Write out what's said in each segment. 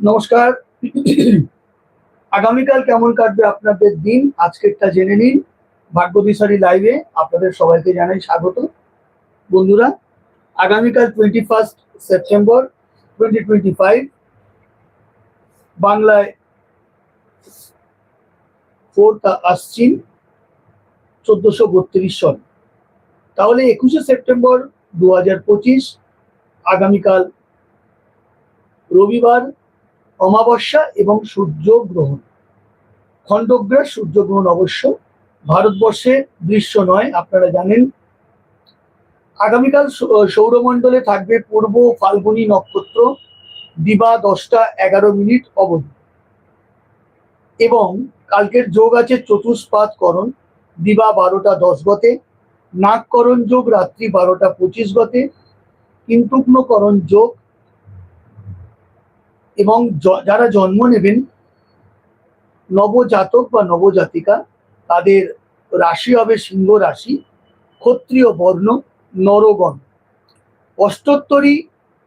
নমস্কার। আগামীকাল কেমন কাটবে আপনাদের দিন? আজকেরটা জেনে নিন। ভাগ্য ভাগ্যবিশারী লাইভে আপনাদের সবাইকে জানাই স্বাগত। বন্ধুরা, আগামীকাল twenty first September twenty twenty five বাংলায় ফোর্থ আশ্বিন চোদ্দশো সন। তাহলে একুশে সেপ্টেম্বর দু হাজার পঁচিশ, আগামীকাল রবিবার অমাবস্যা এবং সূর্যগ্রহণ। খণ্ডগ্রাস, সূর্যগ্রহণ অবশ্য ভারতবর্ষে দৃশ্য নয়, আপনারা জানেন। আগামীকাল সৌরমণ্ডলে থাকবে পূর্ব ফাল্গুনী নক্ষত্র, দিবা দশটা এগারো মিনিট অবধি। এবং কালকের যোগ আছে চতুষ্পাত করণ দিবা বারোটা দশ গতে নাগকরণ যোগ রাত্রি বারোটা পঁচিশ গতে কিন্তুগ্নকরণ যোগ, এবং যারা জন্ম নেবেন, নবজাতক বা নবজাতিকা, তাদের রাশি হবে সিংহ রাশি, ক্ষত্রিয় বর্ণ, নরগণ। অষ্টোত্তরী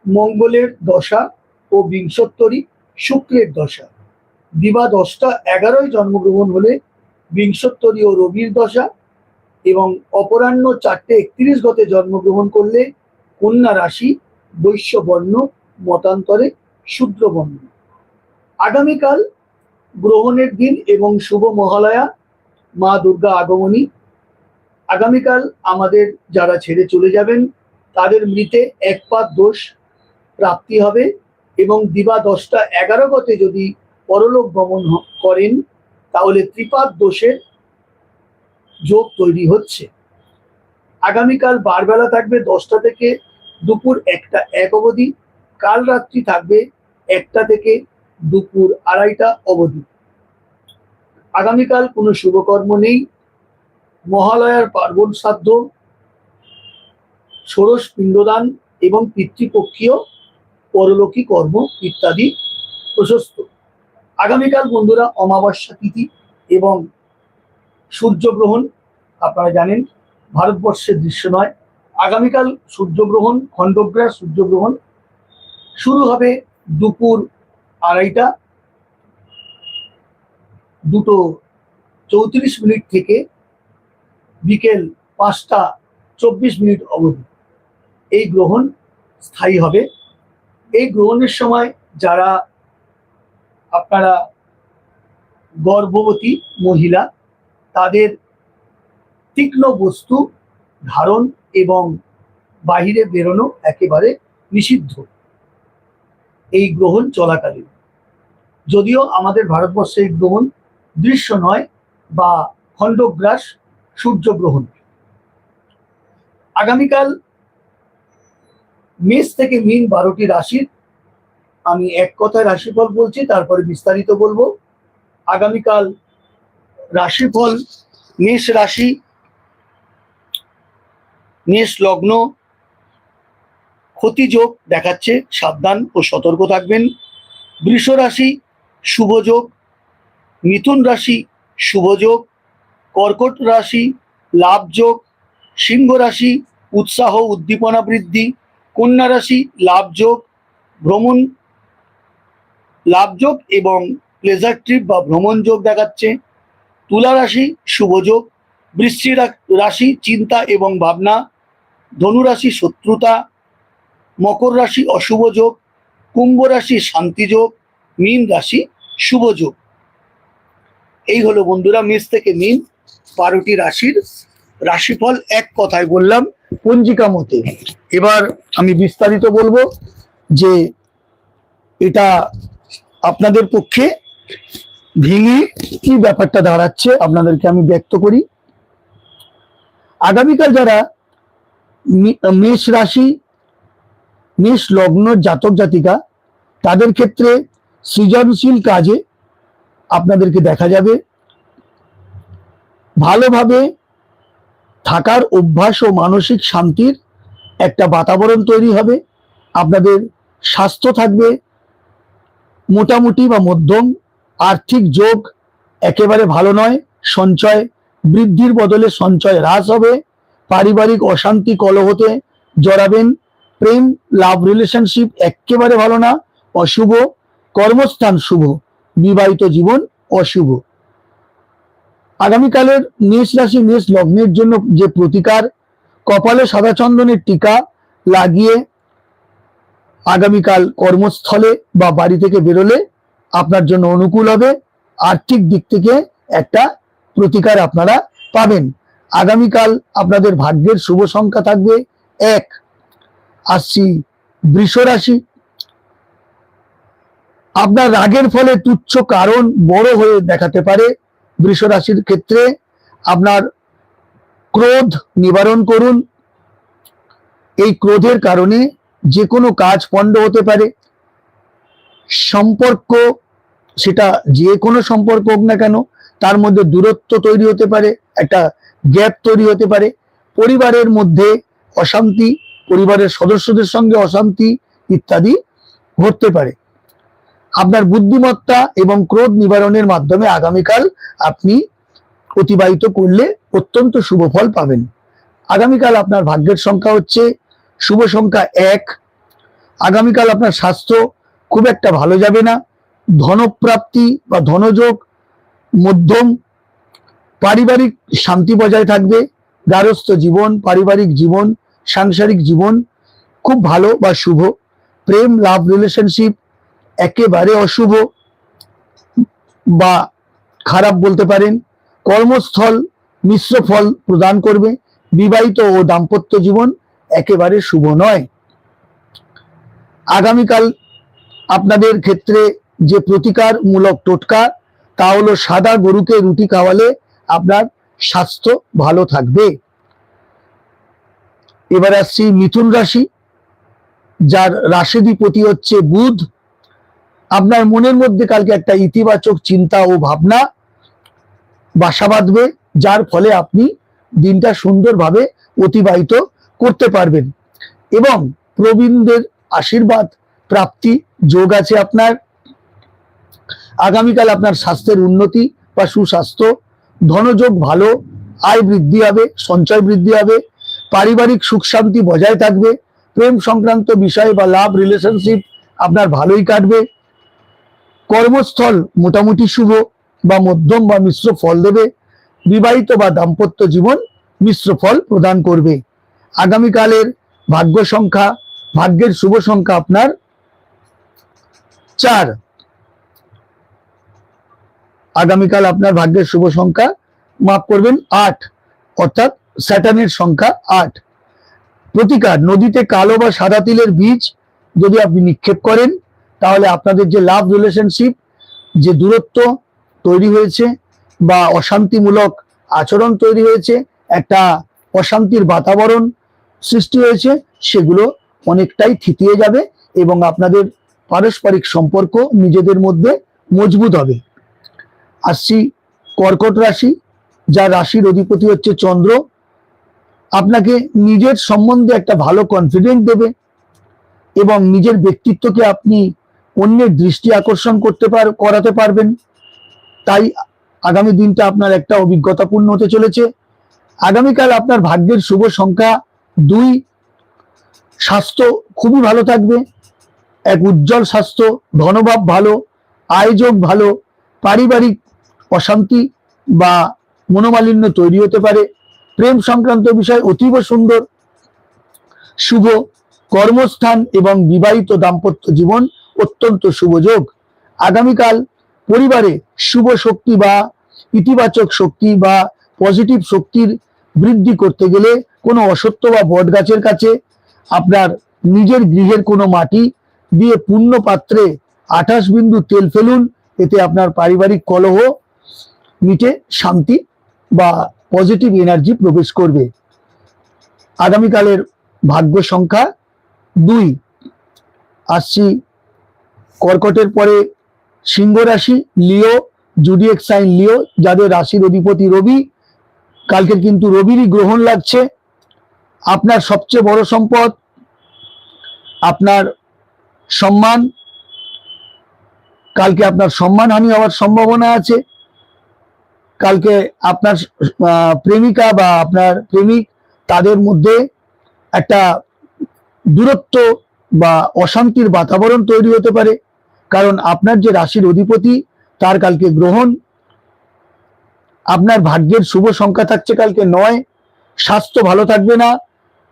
মঙ্গলের দশা ও বিংশোত্তরী শুক্রের দশা। দিবা দশটা এগারোয় জন্মগ্রহণ হলে বিংশোত্তরী ও রবির দশা এবং অপরাহ্ন চারটে একত্রিশ গতে জন্মগ্রহণ করলে কন্যা রাশি বৈশ্য বর্ণ মতান্তরে শূদ্র বর্ণ আগামীকাল গ্রহণের দিন এবং শুভ মহালয়া, মা দুর্গা আগমনী। আগামীকাল আমাদের যারা ছেড়ে চলে যাবেন, তাদের মৃতে এক পাত দোষ প্রাপ্তি হবে এবং দিবা দশটা এগারো গতে যদি পরলোক গমন করেন তাহলে ত্রিপাদ দোষের যোগ তৈরি হচ্ছে। আগামীকাল বারবেলা থাকবে দশটা থেকে দুপুর একটা এক অবধি, কাল রাত্রি থাকবে একটা থেকে দুপুর আড়াইটা অবধি। আগামীকাল কোনো শুভকর্ম নেই, মহালয়ার পার্বণ শ্রাদ্ধ ষোড়শ পিণ্ডদান এবং পিতৃপক্ষীয় পরলোকী কর্ম ইত্যাদি প্রশস্ত। আগামীকাল বন্ধুরা অমাবস্যা তিথি এবং সূর্যগ্রহণ, আপনারা জানেন, ভারতবর্ষের দৃশ্য নয়। আগামীকাল সূর্যগ্রহণ খণ্ডগ্রাস সূর্যগ্রহণ। শুরু হবে দুপুর আড়াইটা। দুটো চৌত্রিশ মিনিট থেকে বিকেল পাঁচটা চব্বিশ মিনিট অবধি। এই গ্রহণ স্থায়ী হবে। এই গ্রহণের সময় যারা আপনারা গর্ভবতী মহিলা, তাদের তীক্ষ্ণ বস্তু ধারণ এবং বাহিরে বেরোনো একেবারে নিষিদ্ধ। এই গ্রহণ চলাকালীন। যদিও আমাদের ভারতবর্ষে এই গ্রহণ দৃশ্য নয় বা খণ্ডগ্রাস সূর্যগ্রহণ। আগামীকাল মেষ থেকে মিন বারোটি রাশির আমি এক কথায় রাশিফল বলছি, তারপরে বিস্তারিত বলব। আগামীকাল রাশিফল মেষ রাশি মেষ লগ্ন ক্ষতিযোগ দেখাচ্ছে, সাবধান ও সতর্ক থাকবেন। বৃষ রাশি শুভযোগ মিথুন রাশি শুভযোগ কর্কট রাশি লাভযোগ সিংহ রাশি, উৎসাহ, উদ্দীপনা বৃদ্ধি, কন্যা রাশি লাভযোগ ভ্রমণ লাভযোগ এবং প্লেজার ট্রিপ বা ভ্রমণ যোগ দেখাচ্ছে। তুলা রাশি শুভযোগ রা- রাশি, চিন্তা এবং ভাবনা, ধনু রাশি, শত্রুতা, মকর রাশি, অশুভ যোগ, কুম্ভ রাশি, শান্তি যোগ, মীন রাশি, শুভ যোগ। এই হলো বন্ধুরা মেষ থেকে মীন, বারোটি রাশির রাশিফল এক কথায় বললাম পঞ্জিকা মতে। এবার আমি বিস্তারিত বলব যে এটা আপনাদের পক্ষে ভেঙে কি ব্যাপারটা দাঁড়াচ্ছে আপনাদেরকে আমি ব্যক্ত করি। আগামীকাল যারা মেষ রাশি, মেষ লগ্ন জাতক জাতিকা, তাদের ক্ষেত্রে সৃজনশীল কাজে আপনাদেরকে দেখা যাবে। ভালোভাবে থাকার অভ্যাস ও মানসিক শান্তির একটা বাতাবরণ তৈরি হবে। আপনাদের স্বাস্থ্য থাকবে মোটামুটি বা মধ্যম আর্থিক যোগ একেবারে ভালো নয়, সঞ্চয়, বৃদ্ধির বদলে সঞ্চয় হ্রাস হবে। পারিবারিক অশান্তি কলহতে জড়াবেন। প্রেম লাভ রিলেশনশিপ একেবারে ভালো না, অশুভ। কর্মস্থান শুভ, বিবাহিত জীবন অশুভ। আগামীকালের মেষ রাশি, মেষ লগ্নের জন্য যে প্রতিকার, কপালে সাদা চন্দনের টিকা লাগিয়ে আগামীকাল কর্মস্থলে বা বাড়ি থেকে বেরোলে আপনার জন্য অনুকূল হবে। আর্থিক দিক থেকে একটা প্রতিকার আপনারা পাবেন। আগামীকাল আপনাদের ভাগ্যের শুভ সংখ্যা থাকবে এক। আসছি বৃষ রাশি। আপনার রাগের ফলে তুচ্ছ কারণ বড় হয়ে দেখাতে পারে বৃষ রাশির ক্ষেত্রে। আপনার ক্রোধ নিবারণ করুন। এই ক্রোধের কারণে যে কোনো কাজ পণ্ড হতে পারে। সম্পর্ক, সেটা যে কোনো সম্পর্ক হোক না কেন, তার মধ্যে দূরত্ব তৈরি হতে পারে, একটা গ্যাপ তৈরি হতে পারে। পরিবারের মধ্যে অশান্তি, পরিবারের সদস্যদের সঙ্গে অশান্তি ইত্যাদি ঘটতে পারে। আপনার বুদ্ধিমত্তা এবং ক্রোধ নিবারণের মাধ্যমে আগামীকাল আপনি অতিবাহিত করলে অত্যন্ত শুভ ফল পাবেন। আগামীকাল আপনার ভাগ্যের সংখ্যা হচ্ছে শুভ সংখ্যা এক। আগামীকাল আপনার স্বাস্থ্য খুব একটা ভালো যাবে না। ধনপ্রাপ্তি বা ধনযোগ মধ্যম। পারিবারিক শান্তি বজায় থাকবে। গারস্থ জীবন, পারিবারিক জীবন, সাংসারিক জীবন খুব ভালো বা শুভ। প্রেম লাভ রিলেশনশিপ একেবারে অশুভ বা খারাপ বলতে পারেন। কর্মস্থল মিশ্র ফল প্রদান করবে। বিবাহিত ও দাম্পত্য জীবন একেবারে শুভ নয়। আগামীকাল আপনাদের ক্ষেত্রে যে প্রতিকারমূলক টোটকা, তা হলো সাদা গরুকে রুটি খাওয়ালে আপনার স্বাস্থ্য ভালো থাকবে। এবার আসছি মিথুন রাশি, যার রাশিধিপতি হচ্ছে বুধ। আপনার মনের মধ্যে কালকে একটা ইতিবাচক চিন্তা ও ভাবনা বাসা বাঁধবে, যার ফলে আপনি দিনটা সুন্দরভাবে অতিবাহিত করতে পারবেন। এবং প্রবীণদের আশীর্বাদ, প্রাপ্তি, যোগ আছে আপনার। আগামীকাল আপনার স্বাস্থ্যের উন্নতি বা সুস্বাস্থ্য। ধনযোগ ভালো, আয় বৃদ্ধি হবে, সঞ্চয় বৃদ্ধি হবে। পারিবারিক সুখ শান্তি বজায় থাকবে। প্রেম সংক্রান্ত বিষয় বা লাভ রিলেশনশিপ আপনার ভালোই কাটবে। কর্মস্থল মোটামুটি শুভ বা মধ্যম বা মিশ্র ফল দেবে। বিবাহিত বা দাম্পত্য জীবন মিশ্র ফল প্রদান করবে। আগামীকালের ভাগ্য সংখ্যা, ভাগ্যের শুভ সংখ্যা আপনার চার। আগামীকাল আপনার ভাগ্যের শুভ সংখ্যা মাফ করবেন আট, অর্থাৎ স্যাটার্নের সংখ্যা আট। প্রতিকার, নদীতে কালো বা সাদা তিলের বীজ যদি আপনি নিক্ষেপ করেন, তাহলে আপনাদের যে লাভ রিলেশনশিপ যে দূরত্ব তৈরি হয়েছে বা অশান্তিমূলক আচরণ তৈরি হয়েছে, একটা অশান্তির বাতাবরণ সৃষ্টি হয়েছে, সেগুলো অনেকটাই থিতিয়ে যাবে এবং আপনাদের পারস্পরিক সম্পর্ক নিজেদের মধ্যে মজবুত হবে। আসছি কর্কট রাশি, যা রাশির অধিপতি হচ্ছে চন্দ্র। আপনাকে নিজের সম্বন্ধে একটা ভালো কনফিডেন্স দেবে এবং নিজের ব্যক্তিত্বকে আপনি অন্যের দৃষ্টি আকর্ষণ করতে পার, করাতে পারবেন। তাই আগামী দিনটা আপনার একটা অভিজ্ঞতাপূর্ণ হতে চলেছে। আগামীকাল আপনার ভাগ্যের শুভ সংখ্যা দুই, স্বাস্থ্য খুবই ভালো থাকবে। এক উজ্জ্বল স্বাস্থ্য, ধনভাব ভালো আয়োজক ভালো, পারিবারিক অশান্তি বা মনোমালিন্য তৈরি হতে পারে। প্রেম সংক্রান্ত বিষয় অতীব সুন্দর, শুভ, কর্মস্থান এবং বিবাহিত দাম্পত্য জীবন অত্যন্ত শুভ যোগ। আগামীকাল পরিবারে শুভ শক্তি বা ইতিবাচক শক্তি বা পজিটিভ শক্তির বৃদ্ধি করতে গেলে কোনো অসত্য বা বট গাছের কাছে আপনার নিজের গৃহের কোনো মাটি দিয়ে পূর্ণ পাত্রে আঠাশ বিন্দু তেল ফেলুন, এতে আপনার পারিবারিক কলহ, মিটে শান্তি বা পজিটিভ এনার্জি প্রবেশ করবে। আগামীকালের ভাগ্য সংখ্যা দুই। আসছি কর্কটের পরে সিংহ রাশি লিও জুডিয়েক সাইন লিও, যাদের রাশির অধিপতি রবি কালকে কিন্তু রবিরই গ্রহণ লাগছে। আপনার সবচেয়ে বড় সম্পদ, আপনার সম্মান, কালকে আপনার সম্মানহানি হওয়ার সম্ভাবনা আছে, কালকে আপনার প্রেমিকা বা আপনার প্রেমিক তাদের মধ্যে একটা দূরত্ব বা অশান্তির বাতাবরণ তৈরি হতে পারে, কারণ আপনার যে রাশির অধিপতি তার কালকে গ্রহণ, আপনার ভাগ্যের শুভ সংখ্যা থাকছে কালকে নয়, স্বাস্থ্য ভালো থাকবে না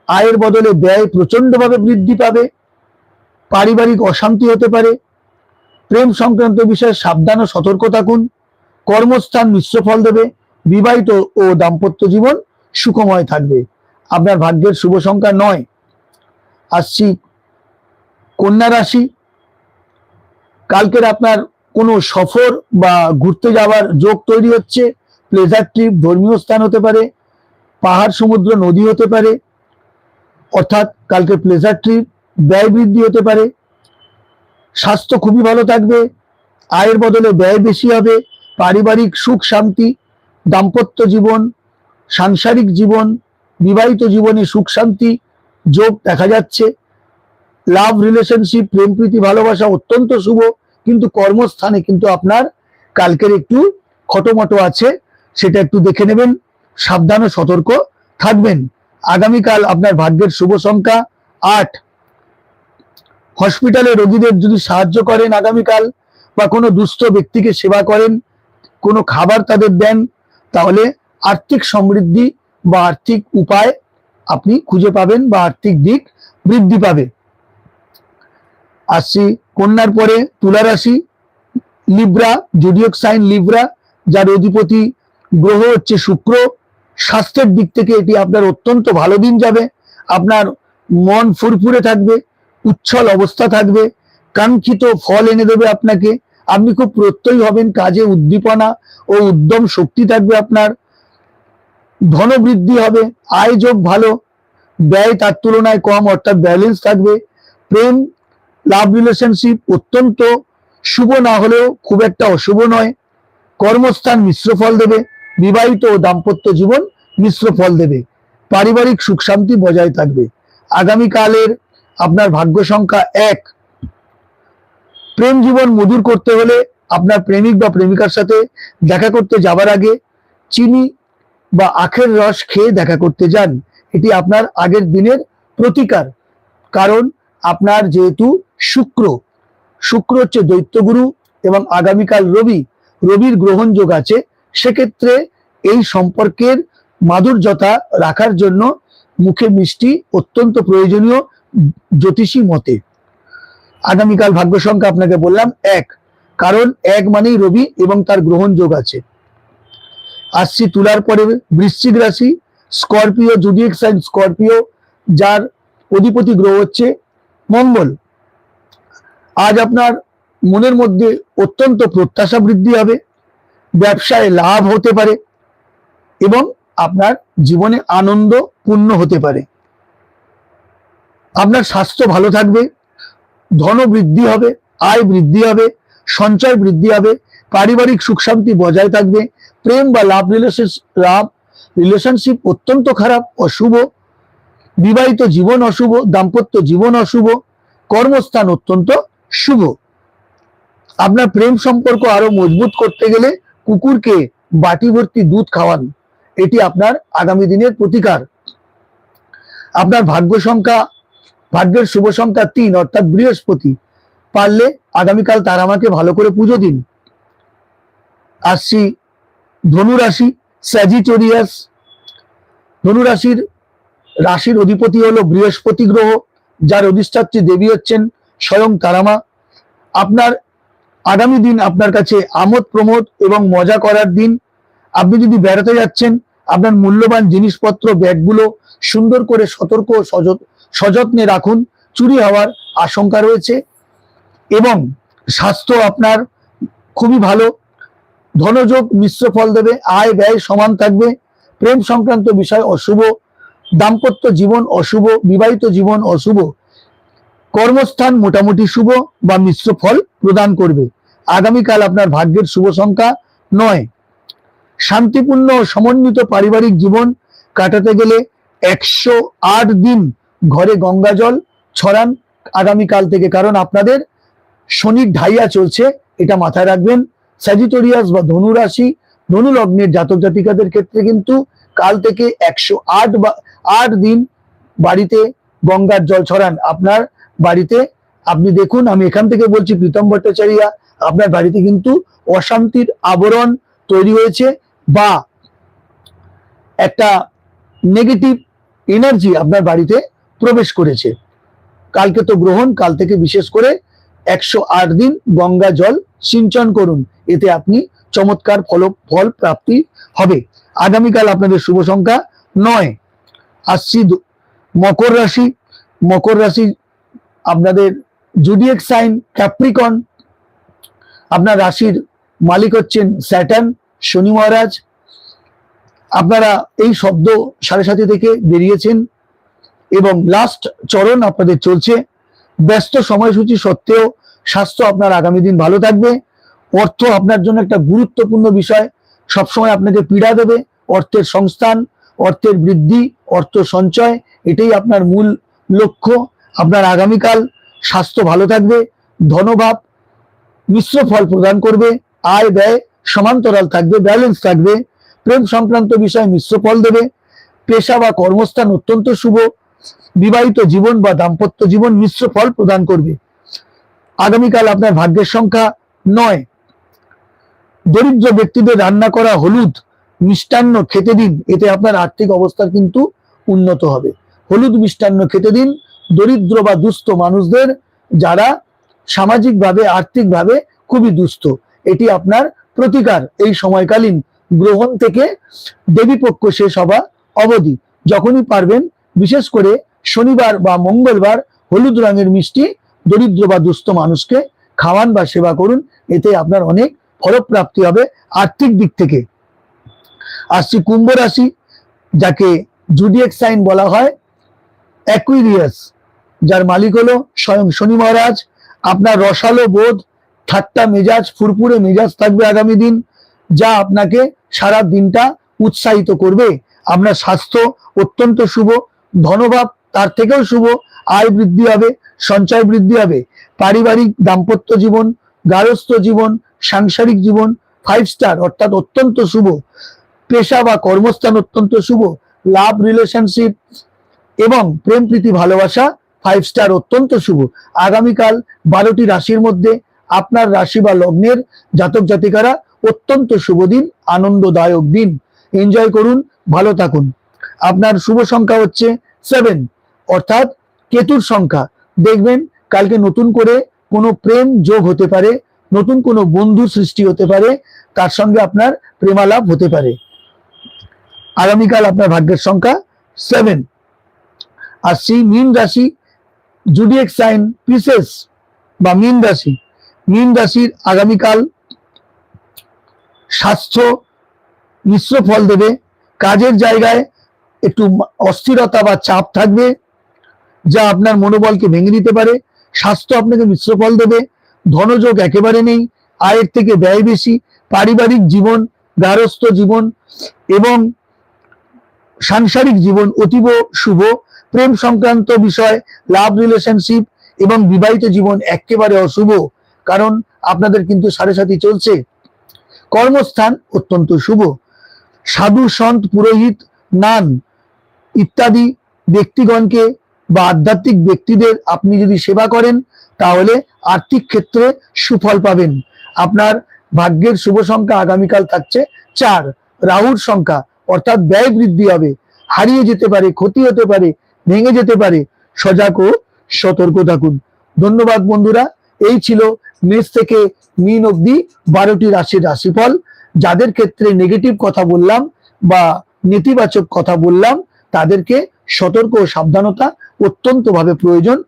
আয়ের বদলে ব্যয় প্রচন্ডভাবে বৃদ্ধি পাবে, পারিবারিক অশান্তি হতে পারে। প্রেম সংক্রান্ত বিষয়ে সাবধান ও সতর্ক থাকুন। কর্মস্থান মিশ্র ফল দেবে। বিবাহিত ও দাম্পত্য জীবন সুখময় থাকবে। আপনার ভাগ্যের শুভ সংখ্যা নয়। আসছি কন্যা রাশি। কালকের আপনার কোনো সফর বা ঘুরতে যাওয়ার যোগ তৈরি হচ্ছে। প্লেজার ট্রিপ ধর্মীয় স্থান হতে পারে। পাহাড়, সমুদ্র, নদী হতে পারে। অর্থাৎ কালকে প্লেজার ট্রিপ ব্যয় বৃদ্ধি হতে পারে, স্বাস্থ্য খুবই ভালো থাকবে, আয়ের বদলে ব্যয় বেশি হবে, পারিবারিক সুখ শান্তি, দাম্পত্য জীবন, সাংসারিক জীবন, বিবাহিত জীবনে সুখ শান্তি যোগ দেখা যাচ্ছে। লাভ রিলেশনশিপ প্রেম, প্রীতি, ভালোবাসা অত্যন্ত শুভ, কিন্তু কর্মস্থানে কিন্তু আপনার কালকের একটু খটোমটো আছে, সেটা একটু দেখে নেবেন, সাবধান ও সতর্ক থাকবেন। আগামীকাল আপনার ভাগ্যের শুভ সংখ্যা আট। হসপিটালে রোগীদের যদি সাহায্য করেন আগামীকাল বা কোনো দুস্থ ব্যক্তিকে সেবা করেন, কোনো খাবার তাদের দেন, তাহলে আর্থিক সমৃদ্ধি বা আর্থিক উপায় আপনি খুঁজে পাবেন বা আর্থিক দিক বৃদ্ধি পাবে। আসছি কন্যার পরে তুলা রাশি, লিব্রা জুডিওক সাইন লিব্রা, যার অধিপতি গ্রহ হচ্ছে শুক্র। স্বাস্থ্যের দিক থেকে এটি আপনার অত্যন্ত ভালো দিন যাবে। আপনার মন ফুরফুরে থাকবে, উচ্ছল অবস্থা থাকবে, কাঙ্ক্ষিত ফল এনে দেবে আপনাকে। আপনি খুব প্রত্যয়ী হবেন, কাজে উদ্দীপনা ও উদ্যম শক্তি থাকবে আপনার। ধন বৃদ্ধি হবে, আয় যোগ ভালো, ব্যয় তার তুলনায় কম, অর্থাৎ ব্যালেন্স থাকবে। প্রেম লাভ রিলেশনশিপ অত্যন্ত শুভ না হলেও খুব একটা অশুভ নয়। কর্মস্থান মিশ্র ফল দেবে। বিবাহিত ও দাম্পত্য জীবন মিশ্র ফল দেবে। পারিবারিক সুখ শান্তি বজায় থাকবে। আগামীকালের আপনার ভাগ্য সংখ্যা এক। প্রেম জীবন মধুর করতে হলে আপনার প্রেমিক বা প্রেমিকার সাথে দেখা করতে যাবার আগে চিনি বা আখের রস খেয়ে দেখা করতে যান। এটি আপনার আগের দিনের প্রতিকার। কারণ আপনার যেহেতু শুক্র শুক্র হচ্ছে দৈত্যগুরু এবং আগামীকাল রবি। রবির গ্রহণযোগ আছে সেক্ষেত্রে এই সম্পর্কের মাধুর্যতা রাখার জন্য মুখে মিষ্টি অত্যন্ত প্রয়োজনীয় জ্যোতিষী মতে। আগামীকাল ভাগ্য সংখ্যা আপনাকে বললাম এক, কারণ এক মানেই রবি এবং তার গ্রহণ যোগ আছে। আসছি তুলার পরে বৃশ্চিক রাশি, স্করপিও জুডিয়েক সাইন স্করপিও, যার অধিপতি গ্রহ হচ্ছে মঙ্গল। আজ আপনার মনের মধ্যে অত্যন্ত প্রত্যাশা বৃদ্ধি হবে। ব্যবসায় লাভ হতে পারে এবং আপনার জীবনে আনন্দ পূর্ণ হতে পারে। আপনার স্বাস্থ্য ভালো থাকবে, ধন বৃদ্ধি হবে, আয় বৃদ্ধি হবে, সঞ্চয় বৃদ্ধি হবে, পারিবারিক সুখ শান্তি বজায় থাকবে, প্রেম বা লাভ রিলেশন লাভ রিলেশনশিপ অত্যন্ত খারাপ, অশুভ, বিবাহিত জীবন অশুভ, দাম্পত্য জীবন অশুভ, কর্মস্থান অত্যন্ত শুভ। আপনার প্রেম সম্পর্ক আরও মজবুত করতে গেলে কুকুরকে বাটি ভর্তি দুধ খাওয়ান, এটি আপনার আগামী দিনের প্রতিকার। আপনার ভাগ্য সংখ্যা, ভাগ্যের শুভ সংখ্যা তিন, অর্থাৎ বৃহস্পতি। পারলে আগামীকাল তার আমাকে ভালো করে পুজো দিন। আসছি ধনুরাশি স্যাজিটোরিয়াস ধনুরাশির রাশির অধিপতি হলো বৃহস্পতি গ্রহ, যার অধিষ্ঠাত্রী দেবী হচ্ছেন স্বয়ং তারামা। আপনার আগামী দিন আপনার কাছে আমোদ প্রমোদ এবং মজা করার দিন। আপনি যদি বেড়াতে যাচ্ছেন, আপনার মূল্যবান জিনিসপত্র, ব্যাগগুলো সুন্দর করে সতর্ক সযত- সযত্নে রাখুন। চুরি হওয়ার আশঙ্কা রয়েছে এবং স্বাস্থ্য আপনার খুবই ভালো। ধনযোগ মিশ্র ফল দেবে, আয় ব্যয় সমান থাকবে। প্রেম সংক্রান্ত বিষয় অশুভ, দাম্পত্য জীবন অশুভ, বিবাহিত জীবন অশুভ। কর্মস্থান মোটামুটি শুভ বা মিশ্র ফল প্রদান করবে। আগামীকাল আপনার ভাগ্যের শুভ সংখ্যা নয়। শান্তিপূর্ণ, সমন্বিত পারিবারিক জীবন কাটাতে গেলে একশো আট দিন ঘরে গঙ্গা জল ছড়ান আগামীকাল থেকে, কারণ আপনাদের শনির ঢাইয়া চলছে, এটা মাথায় রাখবেন। স্যাজিটোরিয়াস বা ধনুরাশি ধনু লগ্নের জাতক জাতিকাদের ক্ষেত্রে কিন্তু কাল থেকে একশো আট বা আট দিন বাড়িতে গঙ্গার জল ছড়ান। আপনার বাড়িতে, আপনি দেখুন, আমি এখান থেকে বলছি প্রীতম ভট্টাচার্যা আপনার বাড়িতে কিন্তু অশান্তির আবরণ তৈরি হয়েছে বা একটা নেগেটিভ এনার্জি আপনার বাড়িতে প্রবেশ করেছে। কালকে তো গ্রহণ, কাল থেকে বিশেষ করে একশো আট দিন গঙ্গা জল সিঞ্চন করুন, এতে আপনি চমৎকার ফল ফল প্রাপ্তি হবে। আগামীকাল আপনাদের শুভ সংখ্যা নয়। আসছি মকর রাশি মকর রাশি আপনাদের জুডিয়েক সাইন ক্যাপ্রিকন আপনার রাশির মালিক হচ্ছেন স্যাটার্ন, শনি মহারাজ। আপনারা এই শব্দ সাড়ে সাথে থেকে বেরিয়েছেন এবং লাস্ট চরণ আপনাদের চলছে। ব্যস্ত সময়সূচি সত্ত্বেও স্বাস্থ্য আপনার আগামী দিন ভালো থাকবে। অর্থ আপনার জন্য একটা গুরুত্বপূর্ণ বিষয়। সবসময় আপনাকে পীড়া দেবে। অর্থের সংস্থান, অর্থের বৃদ্ধি, অর্থ সঞ্চয়, এটাই আপনার মূল লক্ষ্য। আপনার আগামীকাল স্বাস্থ্য ভালো থাকবে। ধনভাব মিশ্র ফল প্রদান করবে, আয় ব্যয় সমান্তরাল থাকবে ব্যালেন্স থাকবে, প্রেম সংক্রান্ত বিষয় মিশ্র ফল দেবে, পেশা বা কর্মস্থান অত্যন্ত শুভ, বিবাহিত জীবন বা দাম্পত্য জীবন মিশ্র ফল প্রদান করবে। আগামীকাল আপনার ভাগ্যের সংখ্যা নয়। দরিদ্র ব্যক্তিদের রান্না করা হলুদ, মিষ্টান্ন খেতে দিন, এতে আপনার আর্থিক অবস্থা কিন্তু উন্নত হবে। হলুদ, মিষ্টান্ন খেতে দিন, দরিদ্র বা দুস্থ মানুষদের যারা সামাজিকভাবে, আর্থিকভাবে খুবই দুস্থ। এটি আপনার প্রতিকার এই সময়কালীন গ্রহণ থেকে দেবীপক্ষ শেষ হওয়া অবধি। যখনই পারবেন, বিশেষ করে শনিবার বা মঙ্গলবার হলুদ রঙের মিষ্টি দরিদ্র বা দুস্থ মানুষকে খাওয়ান বা সেবা করুন। এতে আপনার অনেক ফলপ্রাপ্তি হবে আর্থিক দিক থেকে। আসছি কুম্ভ রাশি, যাকে জুডিয়েক সাইন বলা হয় অ্যাকুইরিয়াস যার মালিক হলো স্বয়ং শনি মহারাজ। আপনার রসালো বোধ, ঠাট্টা মেজাজ, ফুরফুরে মেজাজ থাকবে আগামী দিন, যা আপনাকে সারা দিনটা উৎসাহিত করবে। আপনার স্বাস্থ্য অত্যন্ত শুভ, ধনভাব তার থেকেও শুভ, আয় বৃদ্ধি হবে, সঞ্চয় বৃদ্ধি হবে। পারিবারিক দাম্পত্য জীবন গারস্থ জীবন, সাংসারিক জীবন ফাইভ স্টার অর্থাৎ অত্যন্ত শুভ। পেশা বা কর্মস্থান অত্যন্ত শুভ লাভ রিলেশনশিপ এবং প্রেম প্রীতি ভালোবাসা ফাইভ স্টার অত্যন্ত শুভ। আগামীকাল বারোটি রাশির মধ্যে আপনার রাশি বা লগ্নের জাতক জাতিকারা অত্যন্ত শুভ দিন, আনন্দদায়ক দিন। এনজয় করুন, ভালো থাকুন। আপনার শুভ সংখ্যা হচ্ছে সেভেন অর্থাৎ কেতুর সংখ্যা। দেখবেন কালকে নতুন করে কোনো প্রেম যোগ হতে পারে, নতুন কোনো বন্ধু সৃষ্টি হতে পারে, তার সঙ্গে আপনার প্রেমালাপ হতে পারে। আগামীকাল আপনার ভাগ্যের সংখ্যা সেভেন আর সেই মীন রাশি জুডিয়েক সাইন পিসেস বা মীন রাশি। মীন রাশির আগামীকাল স্বাস্থ্য মিশ্র ফল দেবে। কাজের জায়গায় একটু অস্থিরতা বা চাপ থাকবে, যা আপনার মনোবলকে ভেঙে দিতে পারে। স্বাস্থ্য আপনাকে মিশ্র ফল দেবে। ধনযোগ একেবারে নেই, আয়ের থেকে ব্যয় বেশি, পারিবারিক জীবন গারস্থ জীবন এবং সাংসারিক জীবন অতীব শুভ। প্রেম সংক্রান্ত বিষয় লাভ রিলেশনশিপ এবং বিবাহিত জীবন একেবারে অশুভ। কারণ আপনাদের কিন্তু সাড়ে সাথী চলছে। কর্মস্থান অত্যন্ত শুভ। সাধু, সন্ত, পুরোহিত, নান ইত্যাদি ব্যক্তিগণকে বা আধ্যাত্মিক ব্যক্তিদের আপনি যদি সেবা করেন, তাহলে আর্থিক ক্ষেত্রে সুফল পাবেন। আপনার ভাগ্যের শুভ সংখ্যা আগামীকাল থাকছে চার। রাহুর সংখ্যা অর্থাৎ ব্যয় বৃদ্ধি হবে। হারিয়ে যেতে পারে, ক্ষতি হতে পারে ভেঙে যেতে পারে। সজাগ ও সতর্ক থাকুন। ধন্যবাদ বন্ধুরা। এই ছিল মেষ থেকে মিন অব্দি বারোটি রাশির রাশিফল। যাদের ক্ষেত্রে নেগেটিভ কথা বললাম বা নেতিবাচক কথা বললাম, তাদেরকে সতর্ক ও সাবধানতা অত্যন্তভাবে প্রয়োজন,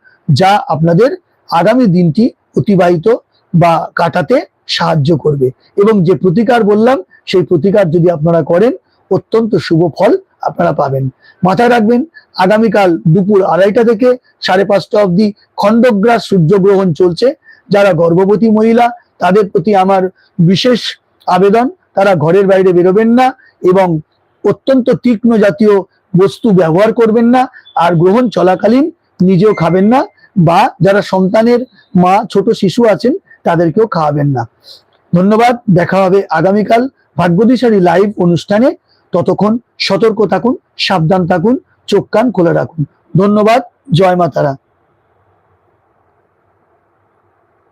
যা আপনাদের আগামী দিনটি অতিবাহিত বা কাটাতে সাহায্য করবে। এবং যে প্রতিকার বললাম, সেই প্রতিকার যদি আপনারা করেন, অত্যন্ত শুভ ফল আপনারা পাবেন। মাথায় রাখবেন, আগামীকাল দুপুর আড়াইটা থেকে সাড়ে পাঁচটা অবধি খণ্ডগ্রাস সূর্যগ্রহণ চলছে। যারা গর্ভবতী মহিলা, তাদের প্রতি আমার বিশেষ আবেদন, তারা ঘরের বাইরে বেরোবেন না এবং অত্যন্ত তীক্ষ্ণ জাতীয় বস্তু ব্যবহার করবেন না আর গ্রহণ চলাকালীন নিজেও খাবেন না বা যারা সন্তানের মা, ছোট শিশু আছেন, তাদেরকেও খাওয়াবেন না। ধন্যবাদ, দেখা হবে আগামীকাল ভাগ্যদিশালী লাইভ অনুষ্ঠানে। ততক্ষণ সতর্ক থাকুন সাবধান থাকুন চোখ কান খোলা রাখুন। ধন্যবাদ জয় মাতারা।